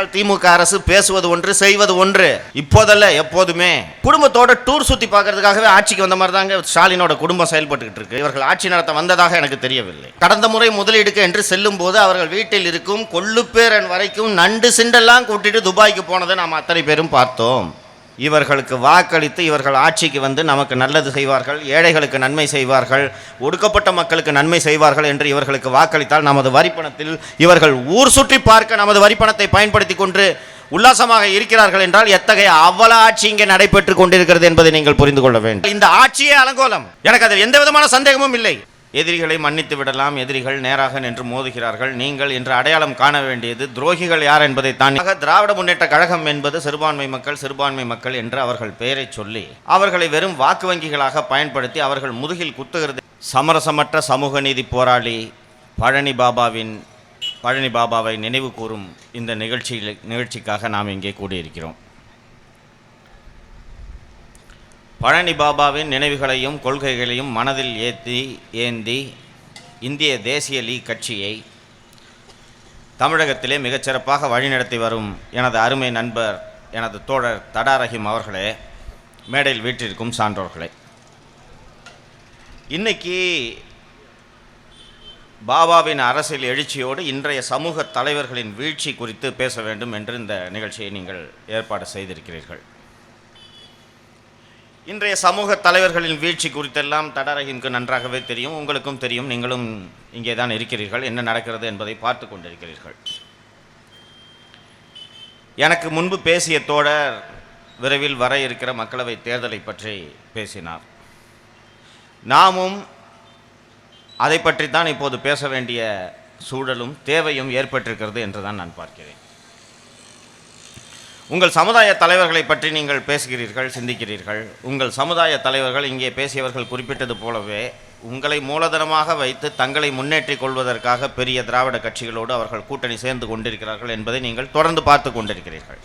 திமுக அரசு பேசுவது ஒன்று செய்வது ஒன்று. இப்போதல்ல எப்போதுமே. குடும்பத்தோட டூர் சுத்தி பார்க்கறதுக்காகவே ஆட்சிக்கு வந்த மாதிரி தாங்க ஸ்டாலினோட குடும்பம் செயல்பட்டுக்கிட்டு இருக்கு. இவர்கள் ஆட்சி நடத்த வந்ததாக எனக்கு தெரியவில்லை. கடந்த முறை முதலீடுக்கு என்று செல்லும் போது அவர்கள் வீட்டில் இருக்கும் கொள்ளுப்பேரன் வரைக்கும் நண்டு சிண்டெல்லாம் கூட்டிட்டு துபாய்க்கு போனதை நாம் அத்தனை பேரும் பார்த்தோம். இவர்களுக்கு வாக்களித்து இவர்கள் ஆட்சிக்கு வந்து நமக்கு நல்லது செய்வார்கள் ஏழைகளுக்கு நன்மை செய்வார்கள் ஒடுக்கப்பட்ட மக்களுக்கு நன்மை செய்வார்கள் என்று இவர்களுக்கு வாக்களித்தால் நமது வரிப்பணத்தில் இவர்கள் ஊர் சுற்றி பார்க்க நமது வரிப்பணத்தை பயன்படுத்தி கொண்டு உல்லாசமாக இருக்கிறார்கள் என்றால் எத்தகைய அவல ஆட்சி இங்கே நடைபெற்றுக் கொண்டிருக்கிறது என்பதை நீங்கள் புரிந்து கொள்ள வேண்டும். இந்த ஆட்சியே அலங்கோலம். எனக்கு அதில் எந்த விதமான சந்தேகமும் இல்லை. எதிரிகளை மன்னித்து விடலாம். எதிரிகள் நேராக நின்று மோதுகிறார்கள். நீங்கள் இன்று அடையாளம் காண வேண்டியது துரோகிகள் யார் என்பதை தான். திராவிட முன்னேற்ற கழகம் என்பது சிறுபான்மை மக்கள் சிறுபான்மை மக்கள் என்று அவர்கள் பெயரை சொல்லி அவர்களை வெறும் வாக்கு வங்கிகளாக பயன்படுத்தி அவர்கள் முதுகில் குத்துகிறது. சமரசமற்ற சமூக நீதி போராளி பழனி பாபாவின் பழனி பாபாவை நினைவு கூறும் இந்த நிகழ்ச்சியில் நிகழ்ச்சிக்காக நாம் இங்கே கூடியிருக்கிறோம். பழனி பாபாவின் நினைவுகளையும் கொள்கைகளையும் மனதில் ஏற்றி ஏந்தி இந்திய தேசிய லீக் கட்சியை தமிழகத்திலே மிகச்சிறப்பாக வழிநடத்தி வரும் எனது அருமை நண்பர் எனது தோழர் தடா ரஹீம் அவர்களே மேடையில் வீட்டிற்கும் சான்றோர்களே. இன்னைக்கு பாபாவின் அரசியல் எழுச்சியோடு இன்றைய சமூக தலைவர்களின் வீழ்ச்சி குறித்து பேச வேண்டும் என்று இந்த நிகழ்ச்சியை நீங்கள் ஏற்பாடு செய்திருக்கிறீர்கள். இன்றைய சமூக தலைவர்களின் வீழ்ச்சி குறித்தெல்லாம் தடரகிம்க்கு நன்றாகவே தெரியும். உங்களுக்கும் தெரியும். நீங்களும் இங்கே தான் இருக்கிறீர்கள். என்ன நடக்கிறது என்பதை பார்த்து கொண்டிருக்கிறீர்கள். எனக்கு முன்பு பேசிய தோழர் விரைவில் வர இருக்கிற மக்களவை தேர்தலை பற்றி பேசினார். நாமும் அதை பற்றி தான் இப்போது பேச வேண்டிய சூழலும் தேவையும் ஏற்பட்டிருக்கிறது என்று தான் நான் பார்க்கிறேன். உங்கள் சமுதாய தலைவர்களை பற்றி நீங்கள் பேசுகிறீர்கள் சிந்திக்கிறீர்கள். உங்கள் சமுதாய தலைவர்கள் இங்கே பேசியவர்கள் குறிப்பிட்டது போலவே உங்களை மூலதனமாக வைத்து தங்களை முன்னேற்றிக் கொள்வதற்காக பெரிய திராவிட கட்சிகளோடு அவர்கள் கூட்டணி சேர்ந்து கொண்டிருக்கிறார்கள் என்பதை நீங்கள் தொடர்ந்து பார்த்து கொண்டிருக்கிறீர்கள்.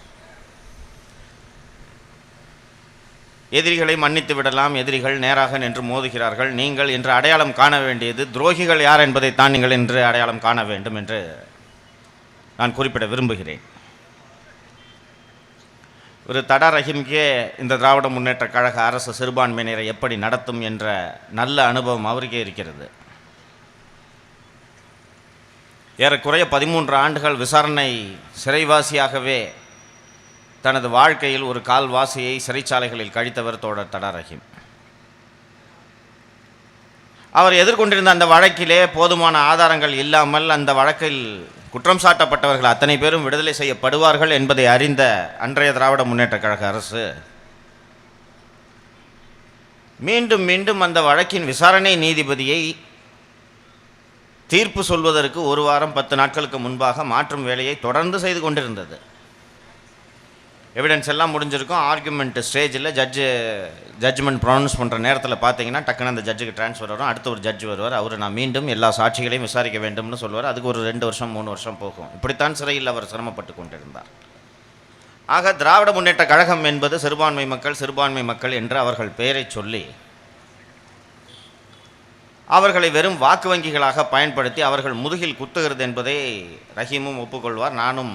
எதிரிகளை மன்னித்து விடலாம் எதிரிகள் நேராக நின்று மோதுகிறார்கள். நீங்கள் இன்று அடையாளம் காண வேண்டியது துரோகிகள் யார் என்பதைத்தான் நீங்கள் இன்று அடையாளம் காண வேண்டும் என்று நான் குறிப்பிட விரும்புகிறேன். ஒரு தடா ரஹீம்கே இந்த திராவிட முன்னேற்ற கழக அரசு சிறுபான்மையினரை எப்படி நடத்தும் என்ற நல்ல அனுபவம் அவருக்கே இருக்கிறது. ஏறக்குறைய பதிமூன்று ஆண்டுகள் விசாரணை சிறைவாசியாகவே தனது வாழ்க்கையில் ஒரு கால்வாசியை சிறைச்சாலைகளில் கழித்தவர் தோழர் தடா ரஹீம். அவர் எதிர்கொண்டிருந்த அந்த வழக்கிலே போதுமான ஆதாரங்கள் இல்லாமல் அந்த வழக்கில் குற்றம் சாட்டப்பட்டவர்கள் அத்தனை பேரும் விடுதலை செய்யப்படுவார்கள் என்பதை அறிந்த அன்றைய திராவிட முன்னேற்ற கழக அரசு மீண்டும் மீண்டும் அந்த வழக்கின் விசாரணை நீதிபதியை தீர்ப்பு சொல்வதற்கு ஒரு வாரம் பத்து நாட்களுக்கு முன்பாக மாற்றும் வேலையை தொடர்ந்து செய்து கொண்டிருந்தது. எவிடன்ஸ் எல்லாம் முடிஞ்சிருக்கும். ஆர்குமெண்ட் ஸ்டேஜில் ஜட்ஜு ஜட்ஜ்மெண்ட் ப்ரொனவுன்ஸ் பண்ணுற நேரத்தில் பார்த்தீங்கன்னா டக்குன்னு அந்த ஜட்ஜுக்கு ட்ரான்ஸ்ஃபர் வரும். அடுத்து ஒரு ஜட்ஜ் வருவார். அவர் நான் மீண்டும் எல்லா சாட்சிகளையும் விசாரிக்க வேண்டும்னு சொல்வார் அதுக்கு ஒரு ரெண்டு வருஷம் மூணு வருஷம் போகும். இப்படித்தான் சிறையில் அவர் சிரமப்பட்டு கொண்டிருந்தார். ஆக திராவிட முன்னேற்ற கழகம் என்பது சிறுபான்மை மக்கள் சிறுபான்மை மக்கள் என்று அவர்கள் பெயரை சொல்லி அவர்களை வெறும் வாக்கு வங்கிகளாக பயன்படுத்தி அவர்கள் முதுகில் குத்துகிறது என்பதை ரஹீமும் ஒப்புக்கொள்வார். நானும்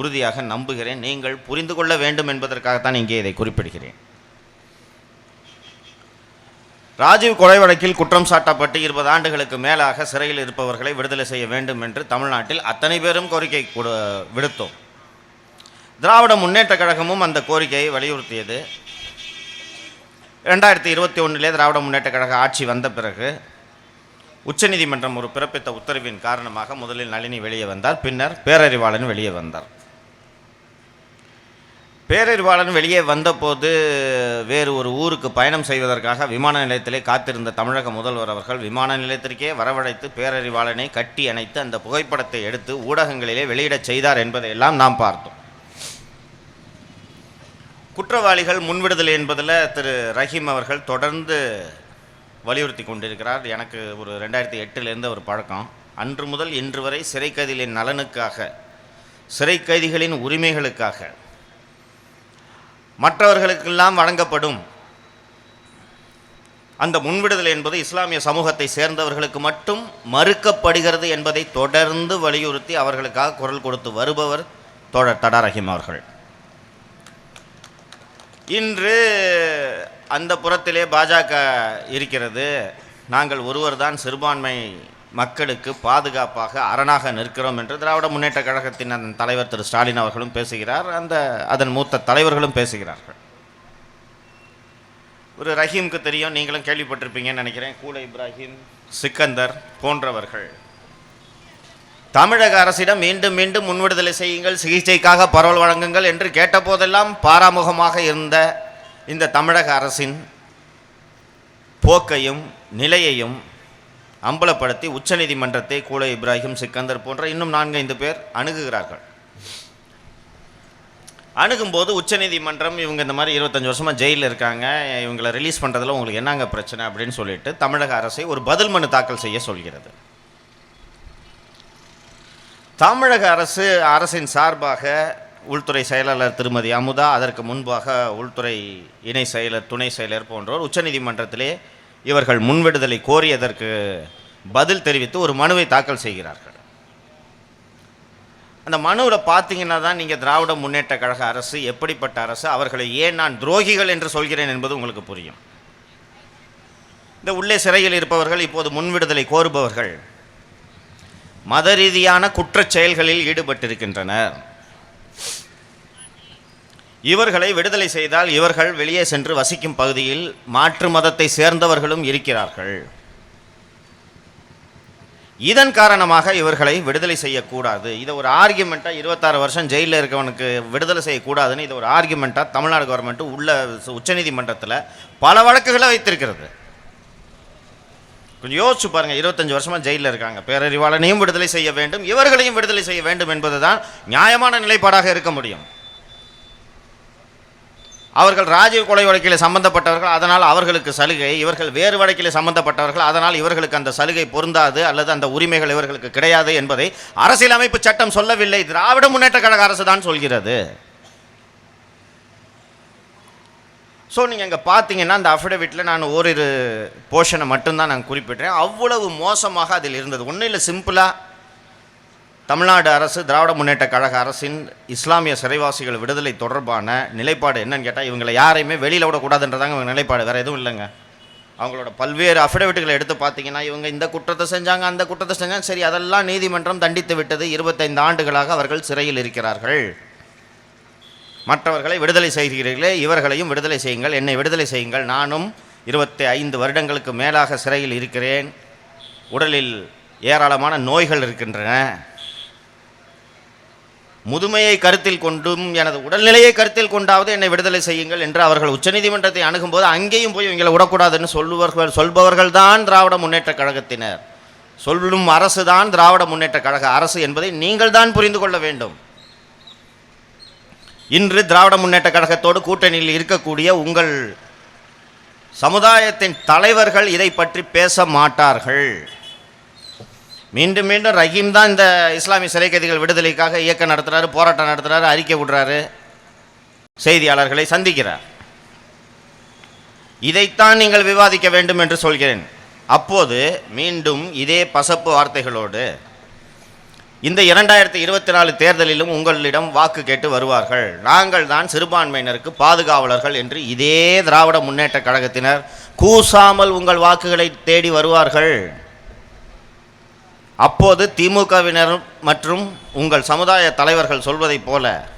உறுதியாக நம்புகிறேன். நீங்கள் புரிந்து கொள்ள வேண்டும் என்பதற்காகத்தான் இங்கே இதை குறிப்பிடுகிறேன். ராஜீவ் கொலை வழக்கில் குற்றம் சாட்டப்பட்டு இருபது ஆண்டுகளுக்கு மேலாக சிறையில் இருப்பவர்களை விடுதலை செய்ய வேண்டும் என்று தமிழ்நாட்டில் அத்தனை பேரும் கோரிக்கை விடுத்தோம். திராவிட முன்னேற்ற கழகமும் அந்த கோரிக்கையை வலியுறுத்தியது. ரெண்டாயிரத்தி இருபத்தி ஒன்றிலே திராவிட முன்னேற்ற கழக ஆட்சி வந்த பிறகு உச்சநீதிமன்றம் ஒரு பிறப்பித்த உத்தரவின் காரணமாக முதலில் நளினி வெளியே வந்தார். பின்னர் பேரறிவாளன் வெளியே வந்தார். பேரறிவாளன் வெளியே வந்தபோது வேறு ஒரு ஊருக்கு பயணம் செய்வதற்காக விமான நிலையத்திலே காத்திருந்த தமிழக முதல்வர் அவர்கள் விமான நிலையத்திற்கே வரவழைத்து பேரறிவாளனை கட்டி அணைத்து அந்த புகைப்படத்தை எடுத்து ஊடகங்களிலே வெளியிடச் செய்தார் என்பதையெல்லாம் நாம் பார்த்தோம். குற்றவாளிகள் முன்விடுதலை என்பதில் திரு ரஹீம் அவர்கள் தொடர்ந்து வலியுறுத்தி கொண்டிருக்கிறார். எனக்கு ஒரு ரெண்டாயிரத்தி எட்டுலேருந்து ஒரு பழக்கம். அன்று முதல் இன்று வரை சிறை கைதிகளின் நலனுக்காக சிறை கைதிகளின் உரிமைகளுக்காக மற்றவர்களுக்கெல்லாம் வழங்கப்படும். அந்த முன்விடுதலை என்பது இஸ்லாமிய சமூகத்தை சேர்ந்தவர்களுக்கு மட்டும் மறுக்கப்படுகிறது என்பதை தொடர்ந்து வலியுறுத்தி அவர்களுக்காக குரல் கொடுத்து வருபவர் தோழர் தடா ரஹீம் அவர்கள். இன்று அந்த புறத்திலே பாஜக இருக்கிறது. நாங்கள் ஒருவர்தான் சிறுபான்மை மக்களுக்கு பாதுகாப்பாக அரணாக நிற்கிறோம் என்று திராவிட முன்னேற்ற கழகத்தின் அதன் தலைவர் திரு ஸ்டாலின் அவர்களும் பேசுகிறார். அந்த அதன் மூத்த தலைவர்களும் பேசுகிறார்கள். ஒரு ரஹீமுக்கு தெரியும் நீங்களும் கேள்விப்பட்டிருப்பீங்கன்னு நினைக்கிறேன். கூல இப்ராஹிம் சிக்கந்தர் போன்றவர்கள். தமிழக அரசிடம் மீண்டும் மீண்டும் முன்விடுதலை செய்யுங்கள் சிகிச்சைக்காக பரவல் வழங்குங்கள் என்று கேட்டபோதெல்லாம் பாராமுகமாக இருந்த இந்த தமிழக அரசின் போக்கையும் நிலையையும் அம்பலப்படுத்தி உச்சநீதிமன்றத்தை கூலை இப்ராஹிம் சிக்கந்தர் போன்ற இன்னும் நான்கைந்து பேர் அணுகுகிறார்கள். அணுகும்போது உச்சநீதிமன்றம் இவங்க இந்த மாதிரி இருபத்தஞ்சி வருஷமாக ஜெயிலில் இருக்காங்க இவங்களை ரிலீஸ் பண்ணுறதுல உங்களுக்கு என்னங்க பிரச்சனை அப்படின்னு சொல்லிட்டு தமிழக அரசை ஒரு பதில் மனு தாக்கல் செய்ய சொல்கிறது. தமிழக அரசு அரசின் சார்பாக உள்துறை செயலாளர் திருமதி அமுதா அதற்கு முன்பாக உள்துறை இணை செயலர் துணை செயலர் போன்றோர் உச்சநீதிமன்றத்திலே இவர்கள் முன்விடுதலை கோரியதற்கு பதில் தெரிவித்து ஒரு மனுவை தாக்கல் செய்கிறார்கள். அந்த மனுவில் பார்த்தீங்கன்னா தான் நீங்கள் திராவிட முன்னேற்ற கழக அரசு எப்படிப்பட்ட அரசு அவர்களை ஏன் நான் துரோகிகள் என்று சொல்கிறேன் என்பது உங்களுக்கு புரியும். இந்த உள்ளே சிறையில் இருப்பவர்கள் இப்போது முன்விடுதலை கோருபவர்கள் மத ரீதியான குற்றச் செயல்களில் ஈடுபட்டிருக்கின்றனர். இவர்களை விடுதலை செய்தால் இவர்கள் வெளியே சென்று வசிக்கும் பகுதியில் மாற்று மதத்தை சேர்ந்தவர்களும் இருக்கிறார்கள். இதன் காரணமாக இவர்களை விடுதலை செய்யக்கூடாது. இதை ஒரு ஆர்கியூமெண்ட்டாக இருபத்தாறு வருஷம் ஜெயிலில் இருக்கவனுக்கு விடுதலை செய்யக்கூடாதுன்னு இதை ஒரு ஆர்கியூமெண்ட்டாக தமிழ்நாடு கவர்மெண்ட்டு உள்ள உச்சநீதிமன்றத்தில் பல வழக்குகளை வைத்திருக்கிறது. கொஞ்சம் யோசிச்சு பாருங்கள் இருபத்தஞ்சு வருஷமாக ஜெயிலில் இருக்காங்க. பேரறிவாளனையும் விடுதலை செய்ய வேண்டும் இவர்களையும் விடுதலை செய்ய வேண்டும் என்பது தான் நியாயமான நிலைப்பாடாக இருக்க முடியும். அவர்கள் ராஜீவ் கொலை வழக்கில் சம்பந்தப்பட்டவர்கள் அதனால் அவர்களுக்கு சலுகை. இவர்கள் வேறு வழக்கில் சம்பந்தப்பட்டவர்கள் அதனால் இவர்களுக்கு அந்த சலுகை பொருந்தாது அல்லது அந்த உரிமைகள் இவர்களுக்கு கிடையாது என்பதை அரசியலமைப்பு சட்டம் சொல்லவில்லை. திராவிட முன்னேற்ற கழக அரசு தான் சொல்கிறது. ஸோ நீங்கள் இங்கே பார்த்தீங்கன்னா அந்த அஃபிடவிட்டில் நான் ஓரிரு போர்ஷனை மட்டும்தான் நான் குறிப்பிட்டேன் அவ்வளவு மோசமாக அதில் இருந்தது. ஒன்றும் இல்லை சிம்பிளாக தமிழ்நாடு அரசு திராவிட முன்னேற்ற கழக அரசின் இஸ்லாமிய சிறைவாசிகள் விடுதலை தொடர்பான நிலைப்பாடு என்னன்னு கேட்டால் இவங்களை யாரையுமே வெளியில் விடக்கூடாதுன்றதாங்க இவங்க நிலைப்பாடு. வேறு எதுவும் இல்லைங்க. அவங்களோட பல்வேறு அஃபிடவிட்டுகளை எடுத்து பார்த்தீங்கன்னா இவங்க இந்த குற்றத்தை செஞ்சாங்க அந்த குற்றத்தை செஞ்சாங்க. சரி அதெல்லாம் நீதிமன்றம் தண்டித்து விட்டது. இருபத்தைந்து ஆண்டுகளாக அவர்கள் சிறையில் இருக்கிறார்கள். மற்றவர்களை விடுதலை செய்கிறீர்களே இவர்களையும் விடுதலை செய்யுங்கள். என்னை விடுதலை செய்யுங்கள். நானும் இருபத்தி ஐந்து வருடங்களுக்கு மேலாக சிறையில் இருக்கிறேன். உடலில் ஏராளமான நோய்கள் இருக்கின்றன. முதுமையை கருத்தில் கொண்டும் எனது உடல்நிலையை கருத்தில் கொண்டாவது என்னை விடுதலை செய்யுங்கள் என்று அவர்கள் உச்சநீதிமன்றத்தை அணுகும்போது அங்கேயும் போய் இவங்களை விடக்கூடாதுன்னு சொல்லுவர்கள் சொல்பவர்கள் தான் திராவிட முன்னேற்ற கழகத்தினர். சொல்லும் அரசு தான் திராவிட முன்னேற்ற கழக அரசு என்பதை நீங்கள் தான் புரிந்து கொள்ள வேண்டும். இன்று திராவிட முன்னேற்ற கழகத்தோடு கூட்டணியில் இருக்கக்கூடிய உங்கள் சமுதாயத்தின் தலைவர்கள் இதை பற்றி பேச மாட்டார்கள். மீண்டும் மீண்டும் ரஹீம் தான் இந்த இஸ்லாமிய சிறை கைதிகள் விடுதலைக்காக இயக்கம் நடத்துகிறாரு போராட்டம் நடத்துகிறாரு அறிக்கை விடுறாரு. செய்தியாளர்களை சந்திக்கிறார். இதைத்தான் நீங்கள் விவாதிக்க வேண்டும் என்று சொல்கிறேன். அப்போது மீண்டும் இதே பசப்பு வார்த்தைகளோடு இந்த இரண்டாயிரத்தி இருபத்தி நாலு தேர்தலிலும் உங்களிடம் வாக்கு கேட்டு வருவார்கள். நாங்கள் தான் சிறுபான்மையினருக்கு பாதுகாவலர்கள் என்று இதே திராவிட முன்னேற்ற கழகத்தினர் கூசாமல் உங்கள் வாக்குகளை தேடி வருவார்கள். அப்போது திமுகவினர் மற்றும் உங்கள் சமுதாய தலைவர்கள் சொல்வதைப் போல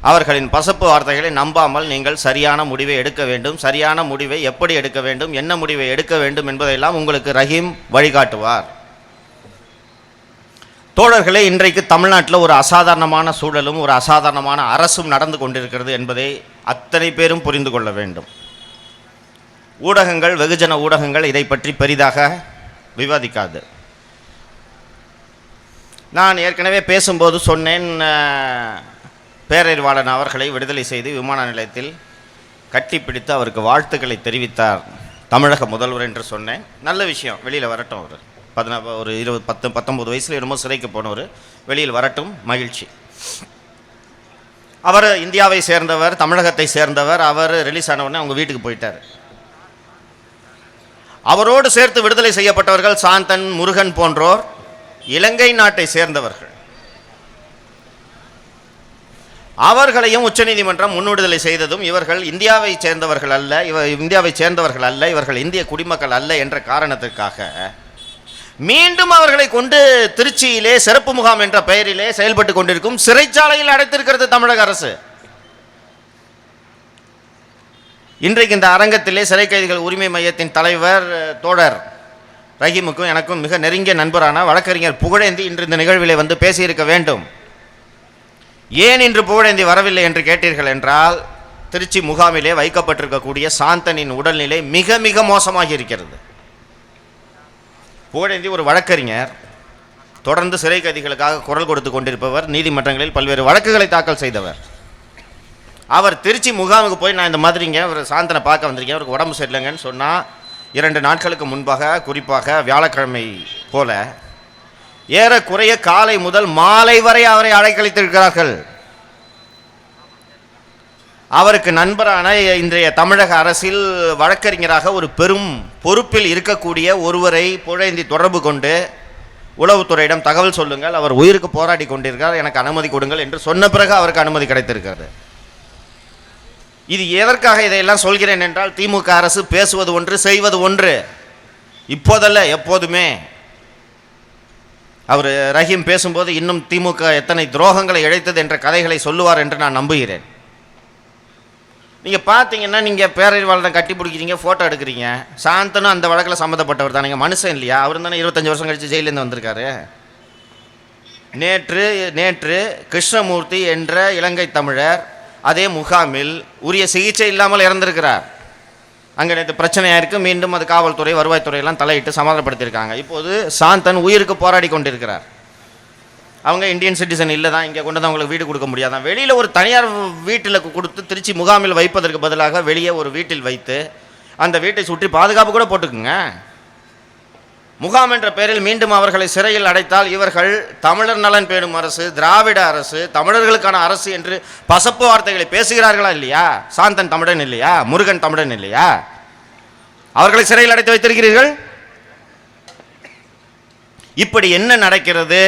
அவர்களின் பசப்பு வார்த்தைகளை நம்பாமல் நீங்கள் சரியான முடிவை எடுக்க வேண்டும் சரியான முடிவை எப்படி எடுக்க வேண்டும் என்ன முடிவை எடுக்க வேண்டும் என்பதையெல்லாம் உங்களுக்கு ரஹீம் வழிகாட்டுவார். தோழர்களே இன்றைக்கு தமிழ்நாட்டில் ஒரு அசாதாரணமான சூழலும் ஒரு அசாதாரணமான அரசும் நடந்து கொண்டிருக்கிறது என்பதை அத்தனை பேரும் புரிந்து கொள்ள வேண்டும். ஊடகங்கள் வெகுஜன ஊடகங்கள் இதை பற்றி பெரிதாக விவாதிக்காது. நான் ஏற்கனவே பேசும்போது சொன்னேன் பேரறிவாளன் அவர்களை விடுதலை செய்து விமான நிலையத்தில் கட்டிப்பிடித்து அவருக்கு வாழ்த்துக்களை தெரிவித்தார். தமிழக முதல்வர் என்று சொன்னேன். நல்ல விஷயம் வெளியில் வரட்டும் அவர். பதினா ஒரு இருபது பத்து பத்தொம்பது வயசில் என்னமோ சிறைக்கு போனவர். வெளியில் வரட்டும் மகிழ்ச்சி. அவர் இந்தியாவை சேர்ந்தவர் தமிழகத்தை சேர்ந்தவர். அவர் ரிலீஸ் ஆனவுடனே அவங்க வீட்டுக்கு போயிட்டார். அவரோடு சேர்த்து விடுதலை செய்யப்பட்டவர்கள் சாந்தன் முருகன் போன்றோர். இலங்கை நாட்டை சேர்ந்தவர்கள். அவர்களையும் உச்சநீதிமன்றம் முன்னுடுதலை செய்ததும் இவர்கள் இந்தியாவை சேர்ந்தவர்கள் அல்ல இவ இந்தியாவை சேர்ந்தவர்கள் அல்ல இவர்கள் இந்திய குடிமக்கள் அல்ல என்ற காரணத்திற்காக மீண்டும் அவர்களை கொண்டு திருச்சியிலே சிறப்பு முகாம் என்ற பெயரிலே செயல்பட்டு கொண்டிருக்கும் சிறைச்சாலையில் அடைத்திருக்கிறது தமிழக அரசு. இன்றைக்கு இந்த அரங்கத்திலே சிறை கைதிகள் உரிமை மையத்தின் தலைவர் தோழர் ரஹீமுக்கும் எனக்கும் மிக நெருங்கிய நண்பரான வழக்கறிஞர் புகழேந்தி இன்று இந்த நிகழ்விலே வந்து பேசியிருக்க வேண்டும். ஏன் இன்று புகழேந்தி வரவில்லை என்று கேட்டீர்கள் என்றால் திருச்சி முகாமிலே வைக்கப்பட்டிருக்கக்கூடிய சாந்தனின் உடல்நிலை மிக மிக மோசமாகி இருக்கிறது. புகழேந்தி ஒரு வழக்கறிஞர் தொடர்ந்து சிறை கைதிகளுக்காக குரல் கொடுத்து கொண்டிருப்பவர் நீதிமன்றங்களில் பல்வேறு வழக்குகளை தாக்கல் செய்தவர். அவர் திருச்சி முகாமுக்கு போய் நான் இந்த மாதிரிங்க அவர் சாந்தனை பார்க்க வந்திருக்கேன் அவருக்கு உடம்பு சரியில்லைங்கன்னு சொன்னால் இரண்டு நாட்களுக்கு முன்பாக குறிப்பாக வியாழக்கிழமை போல ஏறக்குறைய காலை முதல் மாலை வரை அவரை அழைக்கழித்திருக்கிறார்கள். அவருக்கு நண்பரான இன்றைய தமிழக அரசில் வழக்கறிஞராக ஒரு பெரும் பொறுப்பில் இருக்கக்கூடிய ஒருவரை புழைந்தி தொடர்பு கொண்டு உளவுத்துறையிடம் தகவல் சொல்லுங்கள் அவர் உயிருக்கு போராடி கொண்டிருக்கிறார் எனக்கு அனுமதி கொடுங்கள் என்று சொன்ன பிறகு அவருக்கு அனுமதி கிடைத்திருக்கிறது. இது எதற்காக இதையெல்லாம் சொல்கிறேன் என்றால் திமுக அரசு பேசுவது ஒன்று செய்வது ஒன்று. இப்போதல்ல எப்போதுமே. அவர் ரஹீம் பேசும்போது இன்னும் திமுக எத்தனை துரோகங்களை இழைத்தது என்ற கதைகளை சொல்லுவார் என்று நான் நம்புகிறேன். நீங்கள் பார்த்தீங்கன்னா நீங்கள் பேரறிவாளரை கட்டி பிடிக்கிறீங்க ஃபோட்டோ எடுக்கிறீங்க. சாந்தனும் அந்த வழக்கில் சம்மந்தப்பட்டவர் தானேங்க. மனுஷன் இல்லையா? அவர் தானே இருபத்தஞ்சி வருஷம் கழிச்சு ஜெயிலேருந்து வந்திருக்காரு. நேற்று நேற்று கிருஷ்ணமூர்த்தி என்ற இலங்கை தமிழர் அதே முகாமில் உரிய சிகிச்சை இல்லாமல் இறந்திருக்கிறார். அங்கே நேற்று பிரச்சனையாக இருக்கு மீண்டும் அது காவல்துறை வருவாய்த்துறையெல்லாம் தலையிட்டு சமாதானப்படுத்தியிருக்காங்க. இப்போது சாந்தன் உயிருக்கு போராடி கொண்டிருக்கிறார். அவங்க இந்தியன் சிட்டிசன் இல்லை தான் இங்கே கொண்டு வந்து அவங்களுக்கு வீடு கொடுக்க முடியாதான். வெளியில் ஒரு தனியார் வீட்டில் கொடுத்து திருச்சி முகாமில் வைப்பதற்கு பதிலாக வெளியே ஒரு வீட்டில் வைத்து அந்த வீட்டை சுற்றி பாதுகாப்பு கூட போட்டுக்குங்க. முகாம் என்ற பெயரில் மீண்டும் அவர்களை சிறையில் அடைத்தால் இவர்கள் தமிழர் நலன் பேணும் அரசு திராவிட அரசு தமிழர்களுக்கான அரசு என்று பசப்பு வார்த்தைகளை பேசுகிறார்களா இல்லையா? சாந்தன் தமிழன் இல்லையா? முருகன் தமிழன் இல்லையா? அவர்களை சிறையில் அடைத்து வைத்திருக்கிறீர்கள்? இப்படி என்ன நடக்கிறது?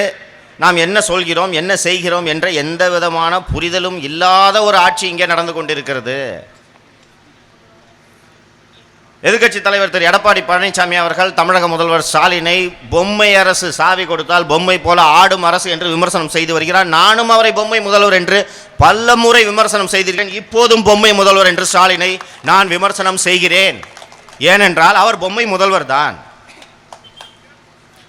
நாம் என்ன சொல்கிறோம் என்ன செய்கிறோம் என்ற எந்த விதமான புரிதலும் இல்லாத ஒரு ஆட்சி இங்கே நடந்து கொண்டிருக்கிறது. எதிர்க்கட்சி தலைவர் திரு எடப்பாடி பழனிசாமி அவர்கள் தமிழக முதல்வர் ஸ்டாலினை பொம்மை அரசு சாவி கொடுத்தால் பொம்மை போல ஆடும் அரசு என்று விமர்சனம் செய்து வருகிறார். நானும் அவரை பொம்மை முதல்வர் என்று பல முறை விமர்சனம் செய்திருக்கேன் இப்போதும் பொம்மை முதல்வர் என்று ஸ்டாலினை நான் விமர்சனம் செய்கிறேன். ஏனென்றால் அவர் பொம்மை முதல்வர் தான்.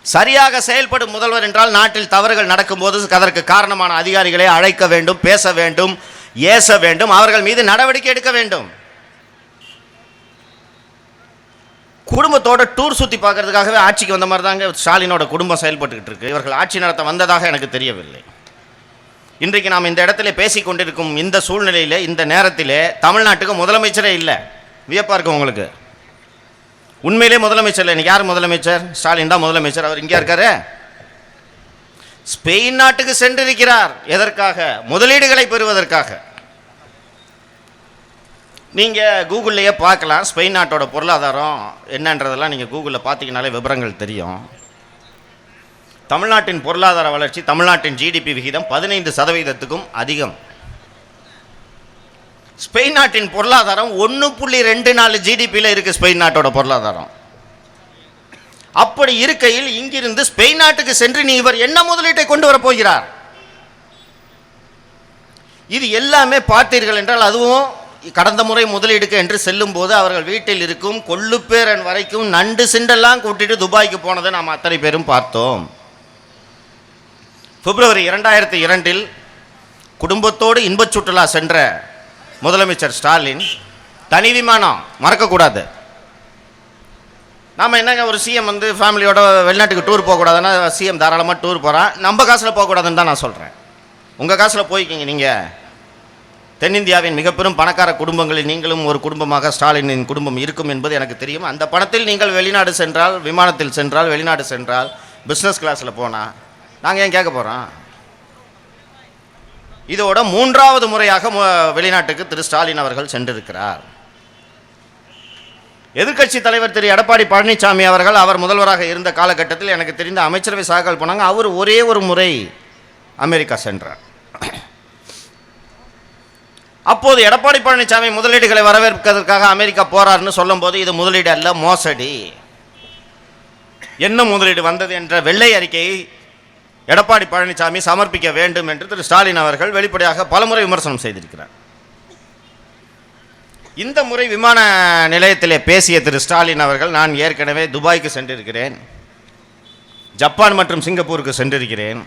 சரியாக செயல்படும் முதல்வர் என்றால் நாட்டில் தவறுகள் நடக்கும்போது அதற்கு காரணமான அதிகாரிகளை அழைக்க வேண்டும் பேச வேண்டும் ஏச வேண்டும் அவர்கள் மீது நடவடிக்கை எடுக்க வேண்டும். குடும்பத்தோட டூர் சுற்றி பார்க்கறதுக்காகவே ஆட்சிக்கு வந்த மாதிரி தாங்க ஸ்டாலினோட குடும்பம் செயல்பட்டுக்கிட்டு இருக்கு. இவர்கள் ஆட்சி நடத்த வந்ததாக எனக்கு தெரியவில்லை. இன்றைக்கு நாம் இந்த இடத்துல பேசிக்கொண்டிருக்கும் இந்த சூழ்நிலையில் இந்த நேரத்திலே தமிழ்நாட்டுக்கு முதலமைச்சரே இல்லை. வியப்பாக இருக்கும் உங்களுக்கு? உண்மையிலே முதலமைச்சர் இல்லை. யார் முதலமைச்சர்? ஸ்டாலின் தான் முதலமைச்சர். அவர் இங்கே இருக்காரு? ஸ்பெயின் நாட்டுக்கு சென்றிருக்கிறார். எதற்காக? முதலீடுகளை பெறுவதற்காக. நீங்கள் கூகுள்லேயே பார்க்கலாம். ஸ்பெயின் நாட்டோட பொருளாதாரம் என்னன்றதெல்லாம் நீங்கள் கூகுளில் பார்த்தீங்கனாலே விவரங்கள் தெரியும். தமிழ்நாட்டின் பொருளாதார வளர்ச்சி தமிழ்நாட்டின் ஜிடிபி விகிதம் பதினைந்து சதவீதத்துக்கும் அதிகம். ஸ்பெயின் நாட்டின் பொருளாதாரம் ஒன்று புள்ளி ரெண்டு நாலு ஜிடிபியில் இருக்குது ஸ்பெயின் நாட்டோட பொருளாதாரம். அப்படி இருக்கையில் இங்கிருந்து ஸ்பெயின் நாட்டுக்கு சென்று நீ இவர் என்ன முதலீட்டை கொண்டு வர போகிறார்? இது எல்லாமே பார்த்தீர்கள் என்றால் அதுவும் கடந்த முறை முதலீடுக்கு என்று செல்லும் போது அவர்கள் வீட்டில் இருக்கும் கொள்ளுப்பேரன் வரைக்கும் நண்டு சிண்டெல்லாம் கூட்டிட்டு துபாய்க்கு போனதை நாம் அத்தனை பேரும் பார்த்தோம். பிப்ரவரி இரண்டாயிரத்தி இரண்டில் குடும்பத்தோடு இன்பச் சுற்றுலா சென்ற முதலமைச்சர் ஸ்டாலின் தனி விமானம் மறக்கக்கூடாது. நாம் என்னங்க ஒரு சிஎம் வந்து ஃபேமிலியோட வெளிநாட்டுக்கு டூர் போகக்கூடாதுன்னா சிஎம் தாராளமாக டூர் போகிறான் நம்ம காசில் போகக்கூடாதுன்னு தான் நான் சொல்கிறேன் உங்கள் காசில் போய்க்கிங்க நீங்கள் தென்னிந்தியாவின் மிக பெரும் பணக்கார குடும்பங்களில் நீங்களும் ஒரு குடும்பமாக ஸ்டாலினின் குடும்பம் இருக்கும் என்பது எனக்கு தெரியும். அந்த பணத்தில் நீங்கள் வெளிநாடு சென்றால் விமானத்தில் சென்றால் வெளிநாடு சென்றால் பிஸ்னஸ் கிளாஸில் போனால் நாங்கள் ஏன் கேட்க போகிறோம் இதோட மூன்றாவது முறையாக வெளிநாட்டுக்கு திரு ஸ்டாலின் அவர்கள் சென்றிருக்கிறார். எதிர்க்கட்சி தலைவர் திரு எடப்பாடி பழனிசாமி அவர்கள் அவர் முதல்வராக இருந்த காலகட்டத்தில் எனக்கு தெரிந்த அமைச்சரவை சாகல் போனாங்க. அவர் ஒரே ஒரு முறை அமெரிக்கா சென்றார். அப்போது எடப்பாடி பழனிசாமி முதலீடுகளை வரவேற்பதற்காக அமெரிக்கா போறாருன்னு சொல்லும்போது இது முதலீடு அல்ல மோசடி. என்ன முதலீடு வந்தது என்ற வெள்ளை அறிக்கையை எடப்பாடி பழனிசாமி சமர்ப்பிக்க வேண்டும் என்று திரு ஸ்டாலின் அவர்கள் வெளிப்படையாக பலமுறை விமர்சனம் செய்திருக்கிறார். இந்த முறை விமான நிலையத்திலே பேசிய திரு ஸ்டாலின் அவர்கள் நான் ஏற்கனவே துபாய்க்கு சென்றிருக்கிறேன் ஜப்பான் மற்றும் சிங்கப்பூருக்கு சென்றிருக்கிறேன்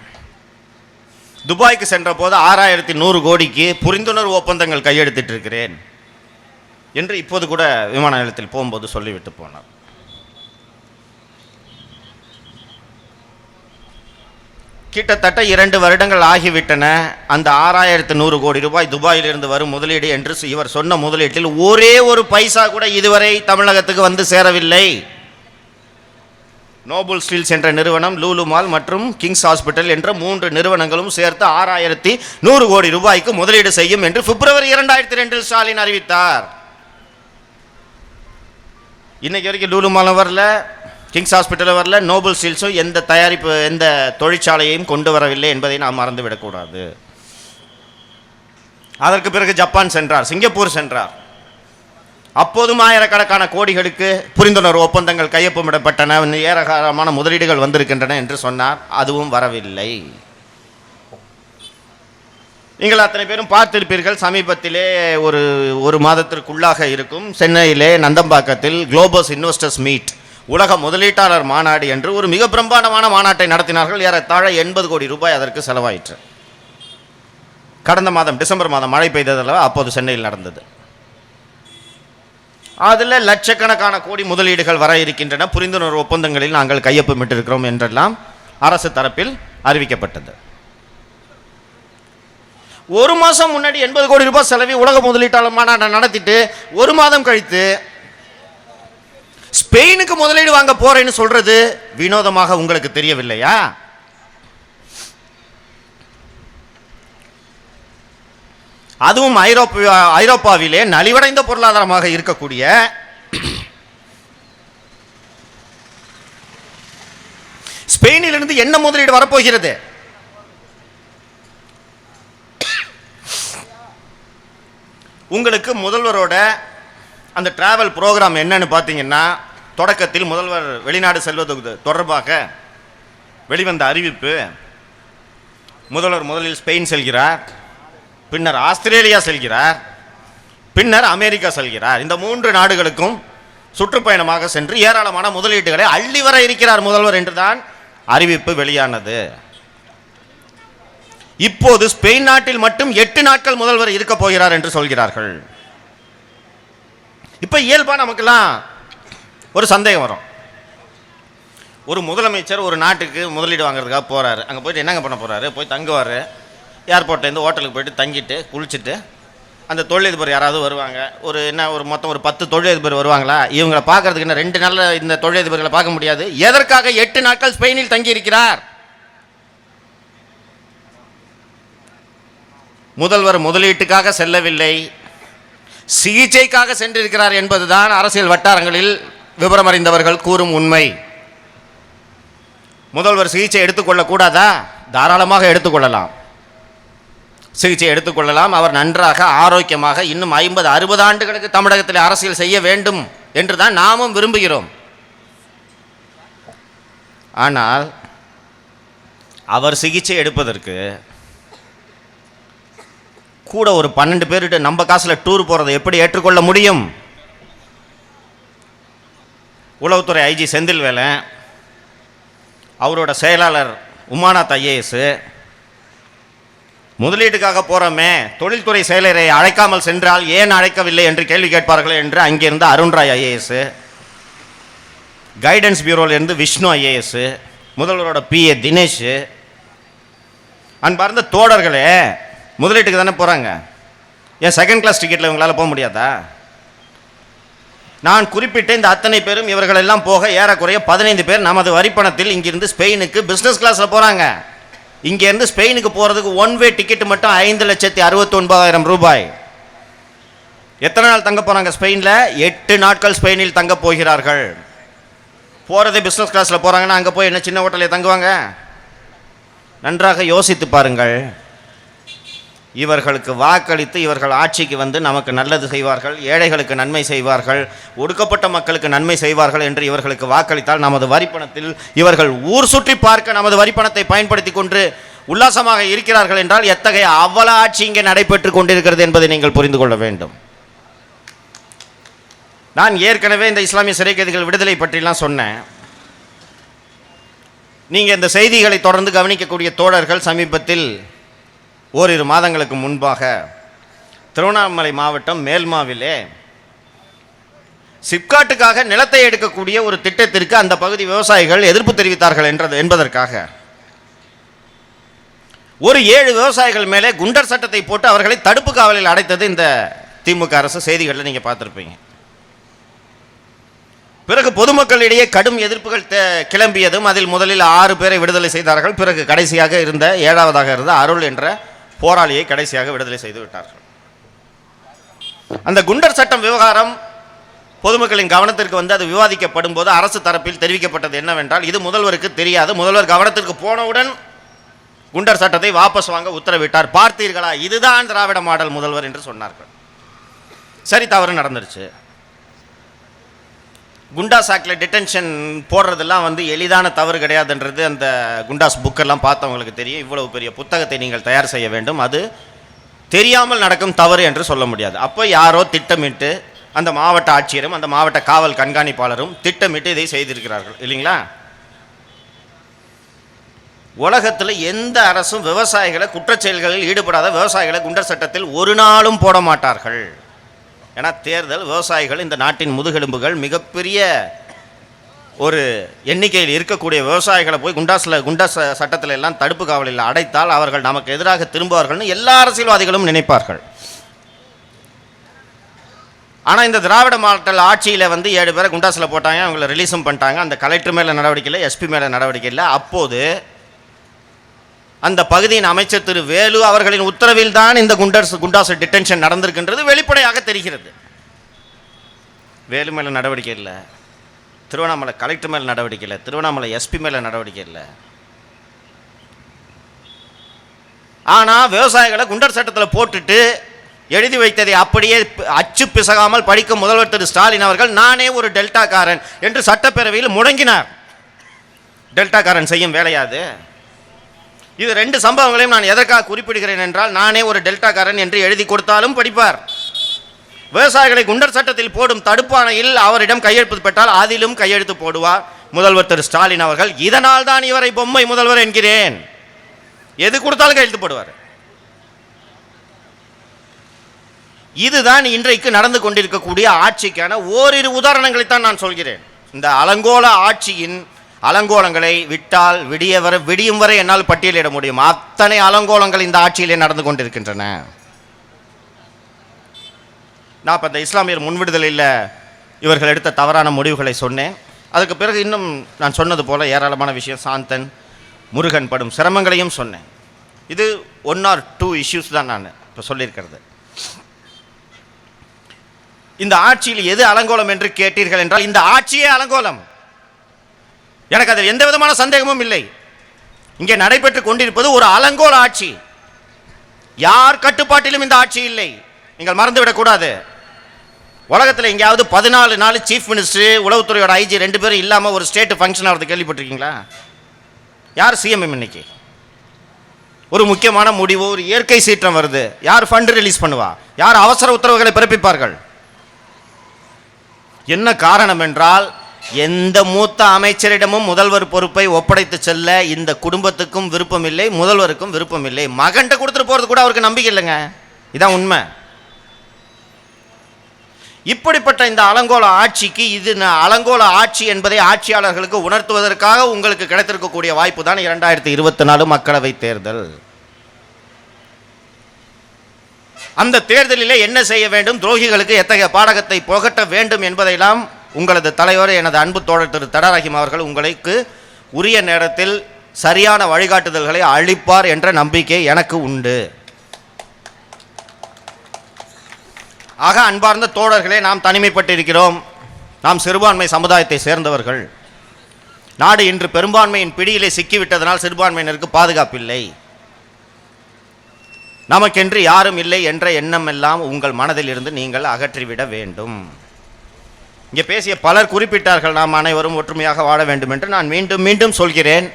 துபாய்க்கு சென்ற போது ஆறாயிரத்தி நூறு கோடிக்கு புரிந்துணர்வு ஒப்பந்தங்கள் கையெழுத்திட்டிருக்கிறேன் என்று இப்போது கூட விமான நிலையத்தில் போகும்போது சொல்லிவிட்டு போனார். கிட்டத்தட்ட இரண்டு வருடங்கள் ஆகிவிட்டன. அந்த ஆறாயிரத்து நூறு கோடி ரூபாய் துபாயிலிருந்து வரும் முதலீடு என்று இவர் சொன்ன முதலீட்டில் ஒரே ஒரு பைசா கூட இதுவரை தமிழகத்துக்கு வந்து சேரவில்லை. நோபல் ஸ்டீல்ஸ் என்ற நிறுவனம் லூலு மால் மற்றும் கிங்ஸ் ஹாஸ்பிட்டல் என்ற மூன்று நிறுவனங்களும் சேர்த்து ஆறாயிரத்தி நூறு கோடி ரூபாய்க்கு முதலீடு செய்யும் என்று பிப்ரவரி இரண்டாயிரத்தி ரெண்டில் ஸ்டாலின் அறிவித்தார். இன்னைக்கு வரைக்கும் லூலு மாலும் வரல கிங்ஸ் ஹாஸ்பிட்டலும் வரல நோபல் ஸ்டீல்ஸும் எந்த தயாரிப்பு எந்த தொழிற்சாலையையும் கொண்டு வரவில்லை என்பதை நாம் மறந்துவிடக்கூடாது. அதற்கு பிறகு ஜப்பான் சென்றார் சிங்கப்பூர் சென்றார். அப்போதும் ஆயிரக்கணக்கான கோடிகளுக்கு புரிந்துணர்வு ஒப்பந்தங்கள் கையொப்பமிடப்பட்டன. ஏராளமான முதலீடுகள் வந்திருக்கின்றன என்று சொன்னார். அதுவும் வரவில்லை. நீங்கள் அத்தனை பேரும் பார்த்திருப்பீர்கள். சமீபத்திலே ஒரு ஒரு மாதத்திற்குள்ளாக இருக்கும் சென்னையிலே நந்தம்பாக்கத்தில் குளோபஸ் இன்வெஸ்டர்ஸ் மீட் உலக முதலீட்டாளர் மாநாடு என்று ஒரு மிக பிரம்மாண்டமான மாநாட்டை நடத்தினார்கள். ஏறத்தாழ எண்பது கோடி ரூபாய் அதற்கு செலவாயிற்று. கடந்த மாதம் டிசம்பர் மாதம் மழை பெய்ததில் அப்போது சென்னையில் நடந்தது. அதில் லட்சக்கணக்கான கோடி முதலீடுகள் வர இருக்கின்றன. புரிந்துணர்வு ஒப்பந்தங்களில் நாங்கள் கையொப்பமிட்டிருக்கிறோம் என்றெல்லாம் அரசு தரப்பில் அறிவிக்கப்பட்டது. ஒரு மாதம் முன்னாடி எண்பது கோடி ரூபாய் செலவி உலக முதலீட்டாளர் மாநாட்டை நடத்திட்டு ஒரு மாதம் கழித்து ஸ்பெயினுக்கு முதலீடு வாங்க போறேன்னு சொல்றது வினோதமாக உங்களுக்கு தெரியவில்லையா? அதுவும் ஐரோப்பா ஐரோப்பாவிலே நலிவடைந்த பொருளாதாரமாக இருக்கக்கூடிய ஸ்பெயினிலிருந்து என்ன முதலீடு வரப்போகிறது? உங்களுக்கு முதல்வரோட அந்த டிராவல் ப்ரோக்ராம் என்னன்னு பார்த்தீங்கன்னா தொடக்கத்தில் முதல்வர் வெளிநாடு செல்வது தொடர்பாக வெளிவந்த அறிவிப்பு. முதல்வர் முதலில் ஸ்பெயின் செல்கிறார். பின்னர் ஆஸ்திரேலியா செல்கிறார் பின்னர் அமெரிக்கா செல்கிறார். இந்த மூன்று நாடுகளுக்கும் சுற்றுப்பயணமாக சென்று ஏராளமான முதலீட்டுகளை அள்ளி வர இருக்கிறார் முதல்வர் என்றுதான் அறிவிப்பு வெளியானது. இப்போது ஸ்பெயின் நாட்டில் மட்டும் எட்டு நாட்கள் முதல்வர் இருக்க போகிறார் என்று சொல்கிறார்கள். இப்ப இயல்பா நமக்கெல்லாம் ஒரு சந்தேகம் வரும். ஒரு முதலமைச்சர் ஒரு நாட்டுக்கு முதலீடு வாங்குறதுக்காக போறாரு. அங்க போயிட்டு என்னங்க பண்ண போறாரு? போய் தங்குவார். ஏர்போர்ட்லேருந்து ஹோட்டலுக்கு போயிட்டு தங்கிட்டு குளிச்சுட்டு அந்த தொழிலதிபர் யாராவது வருவாங்க? ஒரு என்ன ஒரு மொத்தம் ஒரு பத்து தொழிலதிபர் வருவாங்களா? இவங்களை பார்க்கறதுக்கு என்ன ரெண்டு நாளில் இந்த தொழிலதிபர்களை பார்க்க முடியாது? எதற்காக எட்டு நாட்கள் ஸ்பெயினில் தங்கியிருக்கிறார்? முதல்வர் முதலீட்டுக்காக செல்லவில்லை. சிகிச்சைக்காக சென்றிருக்கிறார் என்பதுதான் அரசியல் வட்டாரங்களில் விவரம் அறிந்தவர்கள் கூறும் உண்மை. முதல்வர் சிகிச்சை எடுத்துக்கொள்ளக்கூடாதா? தாராளமாக எடுத்துக்கொள்ளலாம். சிகிச்சை எடுத்துக்கொள்ளலாம். அவர் நன்றாக ஆரோக்கியமாக இன்னும் ஐம்பது அறுபது ஆண்டுகளுக்கு தமிழகத்தில் அரசியல் செய்ய வேண்டும் என்று தான் நாமும் விரும்புகிறோம். ஆனால் அவர் சிகிச்சை எடுப்பதற்கு கூட ஒரு பன்னெண்டு பேர்கிட்ட நம்ம காசில் டூர் போகிறதை எப்படி ஏற்றுக்கொள்ள முடியும்? உளவுத்துறை ஐஜி செந்தில்வேலன் அவரோட செயலாளர் உமாநாத் ஐஏஎஸ்ஸு முதலீட்டுக்காக போகிறோமே தொழில்துறை செயலரை அழைக்காமல் சென்றால் ஏன் அழைக்கவில்லை என்று கேள்வி கேட்பார்கள் என்று அங்கிருந்து அருண்ராய் ஐஏஎஸ் கைடன்ஸ் பியூரோலேருந்து விஷ்ணு ஐஏஎஸ் முதல்வரோட பிஏ தினேஷ் அன்பார்ந்த தோழர்களே முதலீட்டுக்கு தானே போகிறாங்க ஏன் செகண்ட் கிளாஸ் டிக்கெட்டில் இவங்களால் போக முடியாதா? நான் குறிப்பிட்ட இந்த அத்தனை பேரும் இவர்களெல்லாம் போக ஏறக்குறைய பதினைந்து பேர் நமது வரிப்பணத்தில் இங்கிருந்து ஸ்பெயினுக்கு பிஸ்னஸ் கிளாஸில் போகிறாங்க இங்கேருந்து ஸ்பெயினுக்கு போகிறதுக்கு ஒன் வே டிக்கெட் மட்டும் ஐந்து லட்சத்தி அறுபத்தொன்பதாயிரம் ரூபாய். எத்தனை நாள் தங்க போகிறாங்க ஸ்பெயினில்? எட்டு நாட்கள் ஸ்பெயினில் தங்க போகிறார்கள். போகிறதே பிஸ்னஸ் கிளாஸில் போகிறாங்கன்னா அங்கே போய் என்ன சின்ன ஹோட்டலில் தங்குவாங்க? நன்றாக யோசித்து பாருங்கள். இவர்களுக்கு வாக்களித்து இவர்கள் ஆட்சிக்கு வந்து நமக்கு நல்லது செய்வார்கள் ஏழைகளுக்கு நன்மை செய்வார்கள் ஒடுக்கப்பட்ட மக்களுக்கு நன்மை செய்வார்கள் என்று இவர்களுக்கு வாக்களித்தால் நமது வரிப்பணத்தில் இவர்கள் ஊர் சுற்றி பார்க்க நமது வரிப்பணத்தை பயன்படுத்தி கொண்டு உல்லாசமாக இருக்கிறார்கள் என்றால் எத்தகைய அவல ஆட்சி இங்கே நடைபெற்று கொண்டிருக்கிறது என்பதை நீங்கள் புரிந்து கொள்ள வேண்டும். நான் ஏற்கனவே இந்த இஸ்லாமிய சிறை கைதிகள் விடுதலை பற்றிலாம் சொன்னேன். நீங்கள் இந்த செய்திகளை தொடர்ந்து கவனிக்கக்கூடிய தோழர்கள் சமீபத்தில் ஓரிரு மாதங்களுக்கு முன்பாக திருவண்ணாமலை மாவட்டம் மேல்மாவிலே சிப்காட்டுக்காக நிலத்தை எடுக்கக்கூடிய ஒரு திட்டத்திற்கு அந்த பகுதி விவசாயிகள் எதிர்ப்பு தெரிவித்தார்கள் என்றது என்பதற்காக. ஒரு ஏழு விவசாயிகள் மேலே குண்டர் சட்டத்தை போட்டு அவர்களை தடுப்பு காவலில் அடைத்தது இந்த திமுக அரசு. செய்திகளில் நீங்கள் பார்த்துருப்பீங்க. பிறகு பொதுமக்களிடையே கடும் எதிர்ப்புகள் கிளம்பியதும் அதில் முதலில் ஆறு பேரை விடுதலை செய்தார்கள். பிறகு கடைசியாக இருந்த ஏழாவதாக இருந்த அருள் என்ற போராளியை கடைசியாக விடுதலை செய்து விட்டார்கள். அந்த குண்டர் சட்டம் விவகாரம் பொதுமக்களின் கவனத்திற்கு வந்து அது விவாதிக்கப்படும் போது அரசு தரப்பில் தெரிவிக்கப்பட்டது என்னவென்றால் இது முதல்வருக்கு தெரியாது. முதல்வர் கவனத்திற்கு போனவுடன் குண்டர் சட்டத்தை வாபஸ் வாங்க உத்தரவிட்டார். பார்த்தீர்களா? இதுதான் திராவிட மாடல் முதல்வர் என்று சொன்னார்கள். சரி தவறு நடந்துருச்சு. குண்டாஸ் ஆக்டில் டிடென்ஷன் போடுறதெல்லாம் வந்து எளிதான தவறு கிடையாதுன்றது அந்த குண்டாஸ் புக்கெல்லாம் பார்த்தவங்களுக்கு தெரியும். இவ்வளவு பெரிய புத்தகத்தை நீங்கள் தயார் செய்ய வேண்டும். அது தெரியாமல் நடக்கும் தவறு என்று சொல்ல முடியாது. அப்போ யாரோ திட்டமிட்டு அந்த மாவட்ட ஆட்சியரும் அந்த மாவட்ட காவல் கண்காணிப்பாளரும் திட்டமிட்டு இதை செய்திருக்கிறார்கள். இல்லைங்களா? உலகத்தில் எந்த அரசும் விவசாயிகளை குற்றச்செயல்களில் ஈடுபடாத விவசாயிகளை குண்டர் சட்டத்தில் ஒரு நாளும் போட மாட்டார்கள். ஏன்னா தேர்தல் விவசாயிகள் இந்த நாட்டின் முதுகெலும்புகள் மிகப்பெரிய ஒரு எண்ணிக்கையில் இருக்கக்கூடிய விவசாயிகளை போய் குண்டாஸில் குண்டாஸ் சட்டத்தில் எல்லாம் தடுப்பு காவலில் அடைத்தால் அவர்கள் நமக்கு எதிராக திரும்புவார்கள்னு எல்லா அரசியல்வாதிகளும் நினைப்பார்கள். ஆனால் இந்த திராவிட மாவட்ட ஆட்சியில் வந்து ஏழு பேரை குண்டாஸில் போட்டாங்க அவங்கள ரிலீஸும் பண்ணிட்டாங்க. அந்த கலெக்டர் மேலே நடவடிக்கை இல்லை எஸ்பி மேலே நடவடிக்கை இல்லை. அப்போது அந்த பகுதியின் அமைச்சர் திரு வேலு அவர்களின் உத்தரவில் தான் இந்த குண்டர்ஸ் குண்டாசு டிடென்ஷன் நடந்திருக்கின்றது. வெளிப்படையாக தெரிகிறது. வேலு மேலே நடவடிக்கை இல்லை. திருவண்ணாமலை கலெக்டர் மேலே நடவடிக்கை இல்லை. திருவண்ணாமலை எஸ்பி மேலே நடவடிக்கை இல்லை. ஆனால் விவசாயிகளை குண்டர் சட்டத்தில் போட்டுட்டு எழுதி வைத்ததை அப்படியே அச்சு பிசகாமல் படிக்கும் முதல்வர் திரு ஸ்டாலின் அவர்கள் நானே ஒரு டெல்டாக்காரன் என்று சட்டப்பேரவையில் முடங்கினார் டெல்டாக்காரன் செய்யும் வேலையாது இது ரெண்டு சம்பவங்களையும் நான் எதற்காக குறிப்பிடுகிறேன் என்றால் நானே ஒரு டெல்டாக்காரன் என்று எழுதி கொடுத்தாலும் படிப்பார். விவசாயிகளை குண்டர் சட்டத்தில் போடும் தடுப்பாணையில் அவரிடம் கையெழுத்து பெற்றால் அதிலும் கையெழுத்து போடுவார் முதல்வர் திரு ஸ்டாலின் அவர்கள் இதனால் தான் இவரை பொம்மை முதல்வர் என்கிறேன். எது கொடுத்தாலும் கையெழுத்து போடுவார். இதுதான் இன்றைக்கு நடந்து கொண்டிருக்கக்கூடிய ஆட்சிக்கான ஓரிரு உதாரணங்களைத்தான் நான் சொல்கிறேன். இந்த அலங்கோல ஆட்சியின் அலங்கோலங்களை விட்டால் விடிய வர விடியும் வரை என்னால் பட்டியலிட முடியும். அத்தனை அலங்கோலங்கள் இந்த ஆட்சியிலே நடந்து கொண்டிருக்கின்றன. நான் இப்போ இந்த இஸ்லாமியர் முன்விடுதலில் இவர்கள் எடுத்த தவறான முடிவுகளை சொன்னேன். அதுக்கு பிறகு இன்னும் நான் சொன்னது போல் ஏராளமான விஷயம் சாந்தன் முருகன் படும் சிரமங்களையும் சொன்னேன். இது ஒன் ஆர் டூ இஷ்யூஸ் தான் நான் இப்போ சொல்லியிருக்கிறது. இந்த ஆட்சியில் எது அலங்கோலம் என்று கேட்டீர்கள் என்றால் இந்த ஆட்சியே அலங்கோலம். எனக்கு அதில் எந்த விதமான சந்தேகமும் இல்லை. இங்கே நடைபெற்று கொண்டிருப்பது ஒரு அலங்கோல ஆட்சி. யார் கட்டுப்பாட்டிலும் இந்த ஆட்சி இல்லை. நீங்கள் மறந்துவிடக்கூடாது உலகத்தில் எங்கேயாவது பதினாலு நாள் சீஃப் மினிஸ்டர் உளவுத்துறையோட ஐஜி ரெண்டு பேரும் இல்லாமல் ஒரு ஸ்டேட் ஃபங்க்ஷன் ஆகிறது கேள்விப்பட்டிருக்கீங்களா? யார் சிஎம்எம் இன்னைக்கு? ஒரு முக்கியமான முடிவு ஒரு இயற்கை சீற்றம் வருது. யார் ஃபண்டு ரிலீஸ் பண்ணுவா? யார் அவசர உத்தரவுகளை பிறப்பிப்பார்கள்? என்ன காரணம் என்றால் எந்த மூத்த அமைச்சரிடமும் முதல்வர் பொறுப்பை ஒப்படைத்து செல்ல இந்த குடும்பத்துக்கும் விருப்பம் இல்லை முதல்வருக்கும் விருப்பம் இல்லை மகன்கிட்ட கொடுத்துட்டு போகிறது கூட அவருக்கு நம்பிக்கை இல்லைங்க. இதான் உண்மை. இப்படிப்பட்ட இந்த அலங்கோல ஆட்சிக்கு இது அலங்கோல ஆட்சி என்பதை ஆட்சியாளர்களுக்கு உணர்த்துவதற்காக உங்களுக்கு கிடைத்திருக்கக்கூடிய வாய்ப்பு தான் இரண்டாயிரத்தி இருபத்தி நாலு மக்களவை தேர்தல். அந்த தேர்தலிலே என்ன செய்ய வேண்டும்? துரோகிகளுக்கு எத்தகைய பாடகத்தை புகட்ட வேண்டும் என்பதையெல்லாம் உங்களது தலைவர் எனது அன்பு தோழர் திரு தடாரஹிம் அவர்கள் உங்களுக்கு உரிய நேரத்தில் சரியான வழிகாட்டுதல்களை அளிப்பார் என்ற நம்பிக்கை எனக்கு உண்டு. ஆக அன்பார்ந்த தோழர்களே நாம் தனிமைப்பட்டிருக்கிறோம். நாம் சிறுபான்மை சமுதாயத்தை சேர்ந்தவர்கள். நாடு இன்று பெரும்பான்மையின் பிடியிலே சிக்கிவிட்டதனால் சிறுபான்மையினருக்கு பாதுகாப்பில்லை. நமக்கென்று யாரும் இல்லை என்ற எண்ணம் எல்லாம் உங்கள் மனதிலிருந்து நீங்கள் அகற்றிவிட வேண்டும். இங்கே பேசிய பலர் குறிப்பிட்டார்கள் நாம் அனைவரும் ஒற்றுமையாக வாழ வேண்டும் என்று நான் மீண்டும் மீண்டும் சொல்கிறேன்.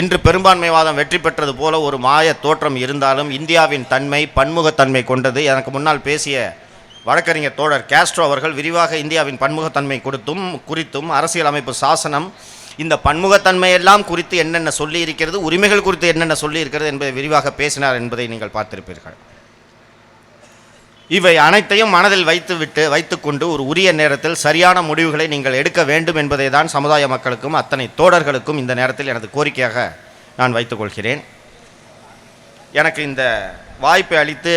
இன்று பெரும்பான்மைவாதம் வெற்றி பெற்றது போல ஒரு மாய தோற்றம் இருந்தாலும் இந்தியாவின் தன்மை பன்முகத்தன்மை கொண்டது. எனக்கு முன்னால் பேசிய வழக்கறிஞர் தோழர் கேஸ்ட்ரோ அவர்கள் விரிவாக இந்தியாவின் பன்முகத்தன்மை கொடுத்தும் குறித்தும் அரசியலமைப்பு சாசனம் இந்த பன்முகத்தன்மை எல்லாம் குறித்து என்னென்ன சொல்லியிருக்கிறது உரிமைகள் குறித்து என்னென்ன சொல்லியிருக்கிறது என்பதை விரிவாக பேசினார் என்பதை நீங்கள் பார்த்திருப்பீர்கள். இவை அனைத்தையும் மனதில் வைத்துவிட்டு வைத்துக்கொண்டு ஒரு உரிய நேரத்தில் சரியான முடிவுகளை நீங்கள் எடுக்க வேண்டும் என்பதை தான் சமுதாய மக்களுக்கும் அத்தனை தோழர்களுக்கும் இந்த நேரத்தில் எனது கோரிக்கையாக நான் வைத்துக்கொள்கிறேன் எனக்கு இந்த வாய்ப்பை அளித்து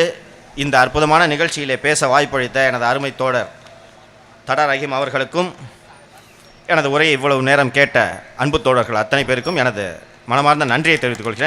இந்த அற்புதமான நிகழ்ச்சியிலே பேச வாய்ப்பளித்த எனது அருமை தோழர் தட ரஹீம் அவர்களுக்கும் எனது உரையை இவ்வளவு நேரம் கேட்ட அன்பு தோழர்கள் அத்தனை பேருக்கும் எனது மனமார்ந்த நன்றியை தெரிவித்துக் கொள்கிறேன்.